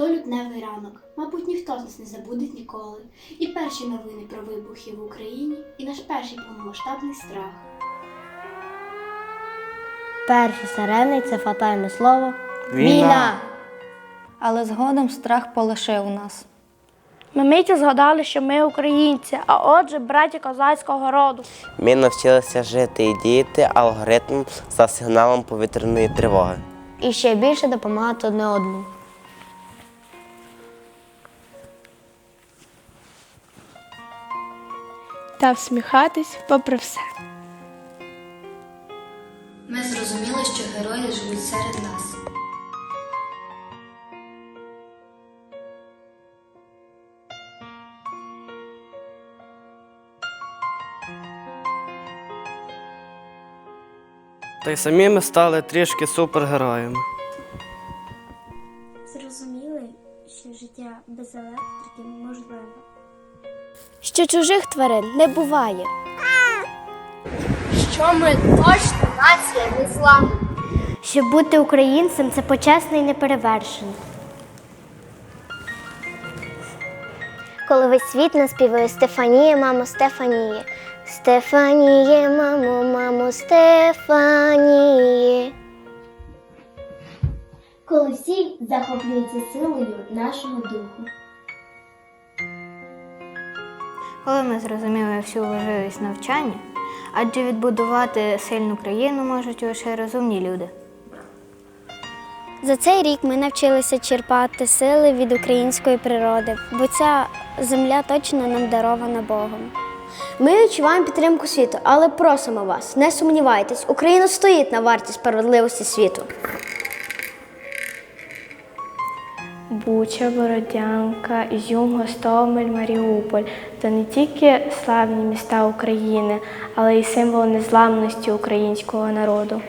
То лютневий ранок, мабуть, ніхто з нас не забуде ніколи. І перші новини про вибухи в Україні, і наш перший повномасштабний страх. Перші сирени це фатальне слово. Війна. Але згодом страх полишив нас. Ми миті згадали, що ми українці, а отже, браті козацького роду. Ми навчилися жити і діяти алгоритм за сигналом повітряної тривоги. І ще більше допомагати одне одному. Та всміхатись попри все. Ми зрозуміли, що герої живуть серед нас. Та й самі ми стали трішки супергероями. Що чужих тварин не буває. Що ми точно нація не зламана. Щоб бути українцем це почесно і неперевершено. Коли весь світ наспіває Стефанія, мамо, Стефанія. Стефаніє, мамо, мамо, Стефаніє. Коли всі захоплюються силою нашого духу. Коли ми зрозуміли всю важливість навчання, адже відбудувати сильну країну можуть лише розумні люди. За цей рік ми навчилися черпати сили від української природи, бо ця земля точно нам дарована Богом. Ми відчуваємо підтримку світу, але просимо вас, не сумнівайтесь, Україна стоїть на варті справедливості світу. Буча, Бородянка, Ізюм, Гостомель, Маріуполь це не тільки славні міста України, але й символ незламності українського народу.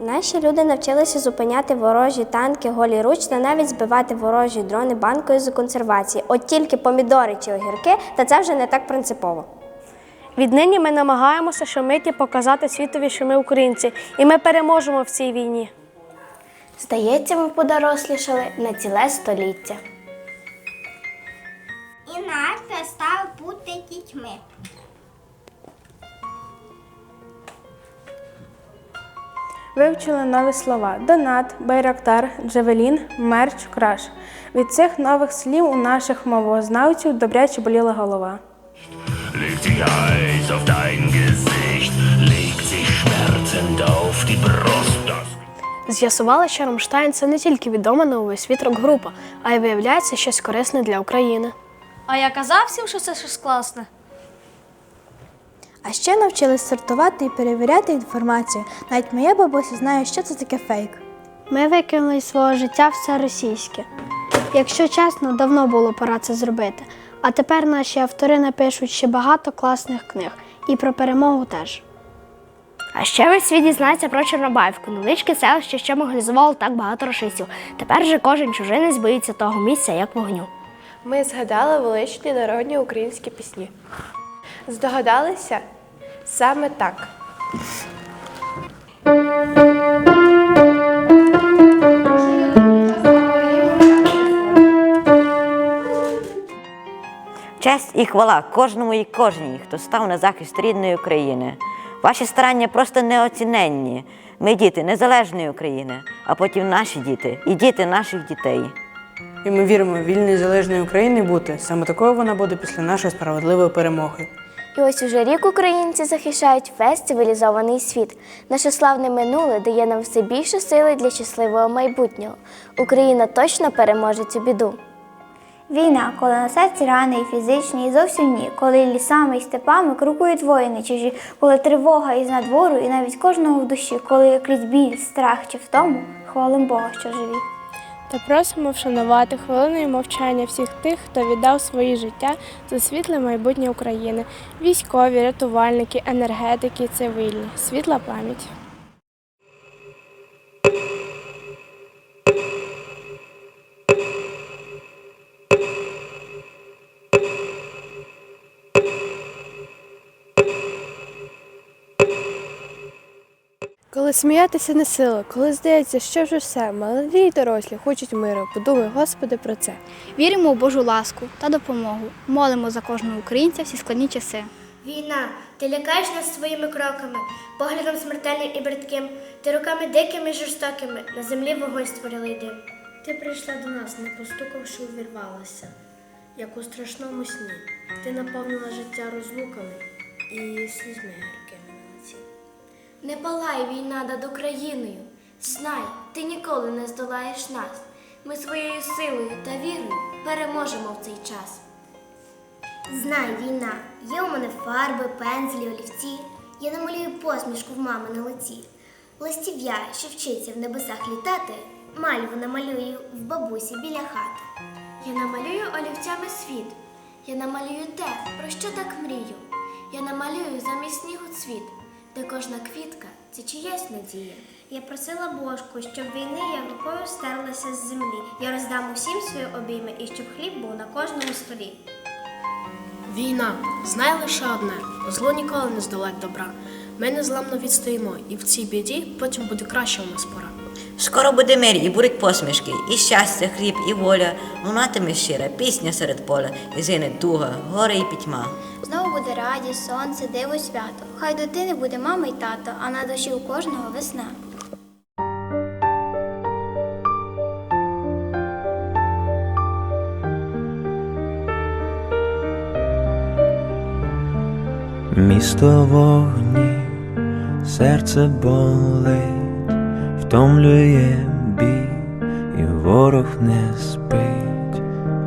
Наші люди навчилися зупиняти ворожі танки голіруч та навіть збивати ворожі дрони банкою з консервації. От тільки помідори чи огірки, та це вже не так принципово. Віднині ми намагаємося щомиті показати світові, що ми українці, і ми переможемо в цій війні. Здається, ми подорослішали на ціле століття. І нас перестали бути дітьми. Вивчили нові слова: донат, байрактар, джавелін, мерч, краш. Від цих нових слів у наших мовознавців добряче боліла голова. Legt sich Eis auf dein Gesicht, legt sich schmerzend auf die Brust. Das З'ясували, що Рамштайн це не тільки відома на увесь світ рок-група, а й виявляється щось корисне для України. А я казав всім, що це щось класне. А ще навчились сортувати і перевіряти інформацію. Навіть моя бабуся знає, що це таке фейк. Ми викинули із свого життя все російське. Якщо чесно, давно було пора це зробити. А тепер наші автори напишуть ще багато класних книг і про перемогу теж. А ще весь світ дізнається про Чорнобаївку, невеличке селище, що мобілізувало так багато рашистів. Тепер же кожен чужинець боїться того місця, як вогню. Ми згадали величні народні українські пісні. Здогадалися? Саме так. Честь і хвала кожному і кожній, хто став на захист рідної України. Ваші старання просто неоціненні. Ми діти незалежної України, а потім наші діти і діти наших дітей. І ми віримо, в вільної залежної України бути. Саме такою вона буде після нашої справедливої перемоги. І ось уже рік українці захищають весь цивілізований світ. Наше славне минуле дає нам все більше сили для щасливого майбутнього. Україна точно переможе цю біду. Війна, коли на серці рани і фізичні, і зовсім ні, коли лісами і степами крокують воїни чужі, коли тривога із надвору, і навіть кожного в душі, коли крізь біль, страх чи втому, хвалим Бога, що живі. Та просимо вшанувати хвилиною мовчання всіх тих, хто віддав свої життя за світле майбутнє України. Військові, рятувальники, енергетики, цивільні. Світла пам'ять. Коли сміятися не сила, коли здається, що вже все, молоді й дорослі хочуть миру. Подумай, Господи, про це. Віримо у Божу ласку та допомогу. Молимо за кожного українця всі складні часи. Війна, ти лякаєш нас своїми кроками, поглядом смертельним і бридким, ти руками дикими і жорстокими, на землі вогонь створили й дим. Ти прийшла до нас, не постукавши, увірвалася, як у страшному сні. Ти наповнила життя розлуками і слізьми гіркими на лиці. Не палай війна над Україною. Знай, ти ніколи не здолаєш нас. Ми своєю силою та вірою переможемо в цей час. Знай, війна, є у мене фарби, пензлі, олівці. Я намалюю посмішку в мами на лиці. Листів'я, що вчиться в небесах літати, мальву намалюю в бабусі біля хати. Я намалюю олівцями світ. Я намалюю те, про що так мрію. Я намалюю замість снігу цвіт, де кожна квітка це чиясь надія. Я просила Божку, щоб війни я рукою стерлася з землі. Я роздам усім свої обійми і щоб хліб був на кожному столі. Війна, знай лише одне: зло ніколи не здолать добра. Ми незламно відстоїмо, і в цій біді потім буде краще у нас пора. Скоро буде мир і будуть посмішки, і щастя, хліб, і воля. Лунатиме щира пісня серед поля, і зине туга, горе і пітьма. Буде радість, сонце, диво, свято. Хай дитини буде мама й тато, а на душі у кожного весна. Місто вогні, серце болить, втомлює бій, і ворог не спить,